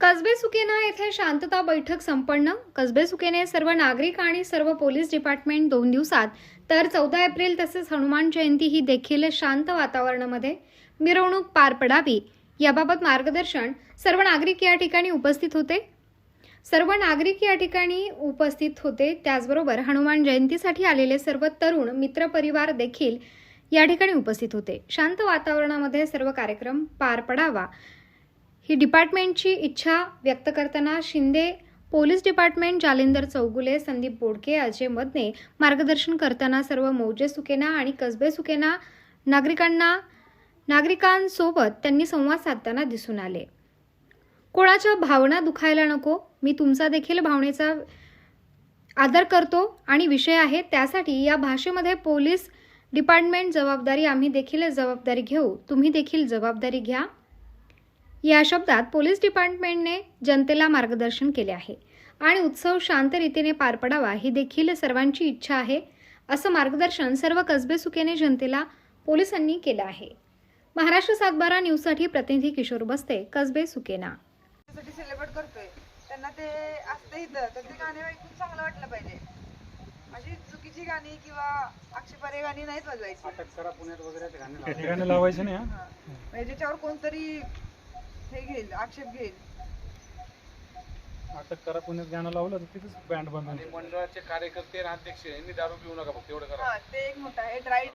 कसबे सुकेना येथे शांतता बैठक संपन्न. कसबे सुकेने सर्व नागरिक आणि सर्व पोलीस डिपार्टमेंट दोन दिवसात तर चौदा एप्रिल तसेच हनुमान जयंती ही देखील शांत वातावरणामध्ये मिरवणूक पार पडावी याबाबत मार्गदर्शन सर्व नागरिक या ठिकाणी उपस्थित होते. सर्व नागरिक या ठिकाणी उपस्थित होते. त्याचबरोबर हनुमान जयंतीसाठी आलेले सर्व तरुण मित्रपरिवार देखील या ठिकाणी उपस्थित होते. शांत वातावरणामध्ये सर्व कार्यक्रम पार पडावा. ही डिपार्टमेंटची इच्छा व्यक्त करताना शिंदे पोलीस डिपार्टमेंट जालिंदर चौगुले संदीप बोडके अजय मदने मार्गदर्शन करताना सर्व मौजे सुकेना आणि कसबे सुकेना नागरिकांना नागरिकांसोबत त्यांनी संवाद साधताना दिसून आले. कोणाच्या भावना दुखायला नको मी तुमचा देखील भावनेचा आदर करतो आणि विषय आहे त्यासाठी या भाषेमध्ये पोलीस डिपार्टमेंट जबाबदारी आम्ही देखील जबाबदारी घेऊ. तुम्ही देखील जबाबदारी घ्या. या शब्दात पोलीस डिपार्टमेंटने जनतेला मार्गदर्शन केले आहे. आणि उत्सव शांत रीतीने पार पडावा ही देखील सर्वांची इच्छा आहे असं मार्गदर्शन सर्व कसबे सुकेने जनतेला पोलिसांनी केलं आहे. महाराष्ट्र सातबारा न्यूजसाठी प्रतिनिधी किशोर बस्ते कसबे सुकेना. साठी सेलिब्रेट करतोय. त्यांना ते असतं इथं. तर ते गाणे ऐकून चांगलं वाटलं पाहिजे. अशी चुकीची गाणी किंवा आक्षेपार्ह गाणी नाहीत वाजवायची. अटक करा पुण्यात वगैरे गाणे लावायचे. नाही. म्हणजे ज्याच्यावर कोणतरी हे घेईल आक्षेप घेईल अटक करा पुण्यात गाणं लावलं तर तिथेच बँड बंद आणि. मंडळाचे कार्यकर्ते आणि अध्यक्ष यांनी दारू पिऊ नका फक्त एवढं करा हा ते एक मोठं आहे ड्राईव्ह